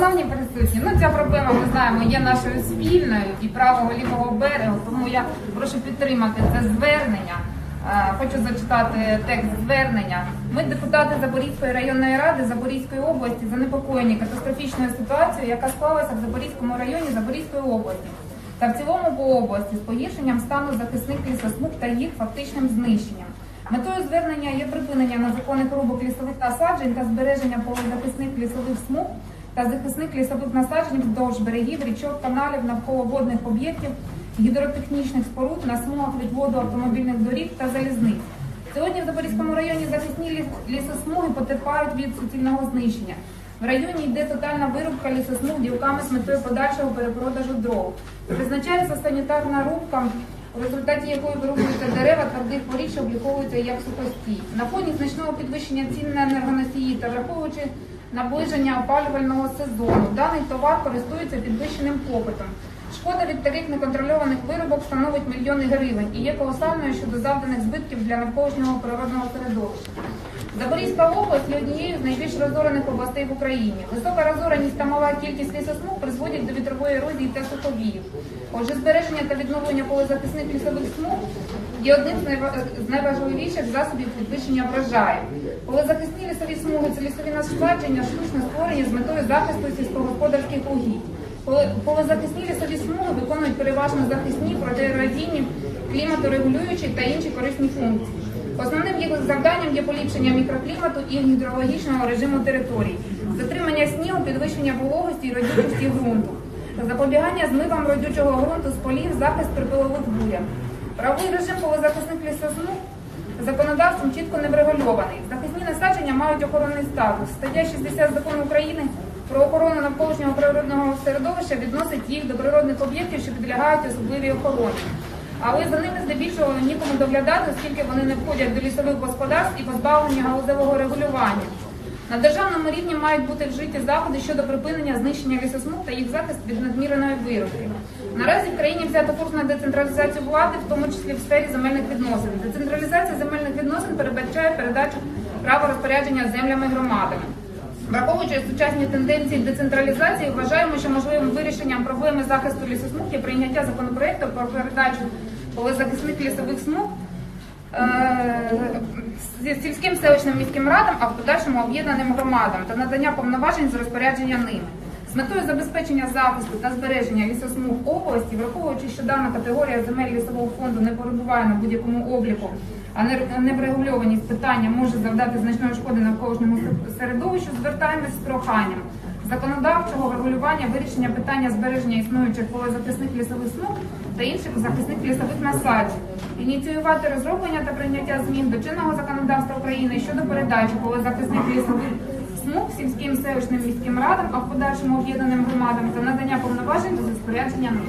Шановні присутні, ну ця проблема, ми знаємо, є нашою спільною і правого лівого берегу, тому я прошу підтримати це звернення. Е, Хочу зачитати текст звернення. Ми, депутати Запорізької районної ради Запорізької області, занепокоєні катастрофічною ситуацією, яка склалася в Запорізькому районі Запорізької області та в цілому по області з погіршенням стану захисних лісосмуг та їх фактичним знищенням. Метою звернення є припинення незаконних рубок лісових насаджень та збереження полозахисних лісових смуг та захисних лісових насаджень вздовж берегів, річок, каналів, навколо водних об'єктів, гідротехнічних споруд на смугах від воду автомобільних доріг та залізниць. Сьогодні в Запорізькому районі захисні лісосмуги потерпають від суцільного знищення. В районі йде тотальна вирубка лісосмуг ділками з метою подальшого перепродажу дров. Призначається санітарна рубка, у результаті якої вирубуються дерева твердих порід, що обліковуються як сухостій. На фоні значного підвищення цін на енергоносії та враховуючи наближення опалювального сезону, даний товар користується підвищеним попитом. Шкода від таких неконтрольованих виробок становить мільйони гривень і є колосальною щодо завданих збитків для навколишнього природного середовища. Запорізька область є однією з найбільш розорених областей в Україні. Висока розореність та мала кількість лісосмуг призводять до вітрової ерозії та суховіїв. Отже, збереження та відновлення полезахисних лісових смуг є одним з найважливіших засобів підвищення врожаю. Полезахисні лісові смуги це лісові насадження, штучно створені з метою захисту сільськогосподарських угідь. Поле- Полезахисні лісові смуги виконують переважно захисні, протиерозійні, кліматорегулюючі та інші корисні функції. Основним їх завданням є поліпшення мікроклімату і гідрологічного режиму територій, затримання снігу, підвищення вологості і родючості ґрунту, запобігання змивам родючого ґрунту з полів, захист при пилових бурях. Правовий режим полезахисних лісосмуг законодавством чітко не врегульований. Захисні насадження мають охоронний статус. Стаття 60 закону України про охорону навколишнього природного середовища відносить їх до природних об'єктів, що підлягають особливій охороні. Але за ними здебільшого нікому доглядати, оскільки вони не входять до лісових господарств і позбавлені галузевого регулювання. На державному рівні мають бути вжиті заходи щодо припинення знищення лісосмуг та їх захист від надмірної вирубки. Наразі в країні взято курс на децентралізацію влади, в тому числі в сфері земельних відносин. Децентралізація земельних відносин передбачає передачу права розпорядження землями громадами. Враховуючи сучасні тенденції децентралізації, вважаємо, що можливим вирішенням проблеми захисту лісосмуг є прийняття законопроекту про передачу полезахисних лісових смуг е, зі сільським селищним міським радам, а в подальшому об'єднаним громадам та надання повноважень з розпорядження ними. З метою забезпечення захисту та збереження лісосмуг області, враховуючи, що дана категорія земель лісового фонду не перебуває на будь-якому обліку, а неврегульованість питання може завдати значної шкоди навколишньому се- середовищу, звертаємось з проханням законодавчого врегулювання вирішення питання збереження існуючих полезахисних лісових смуг та інших захисних лісових насаджень, ініціювати розроблення та прийняття змін до чинного законодавства України щодо передачі полезахисних лісових смуг сільським селищним міським радам, а в подальшому об'єднаним громадам та надання повноважень до розпорядження ними.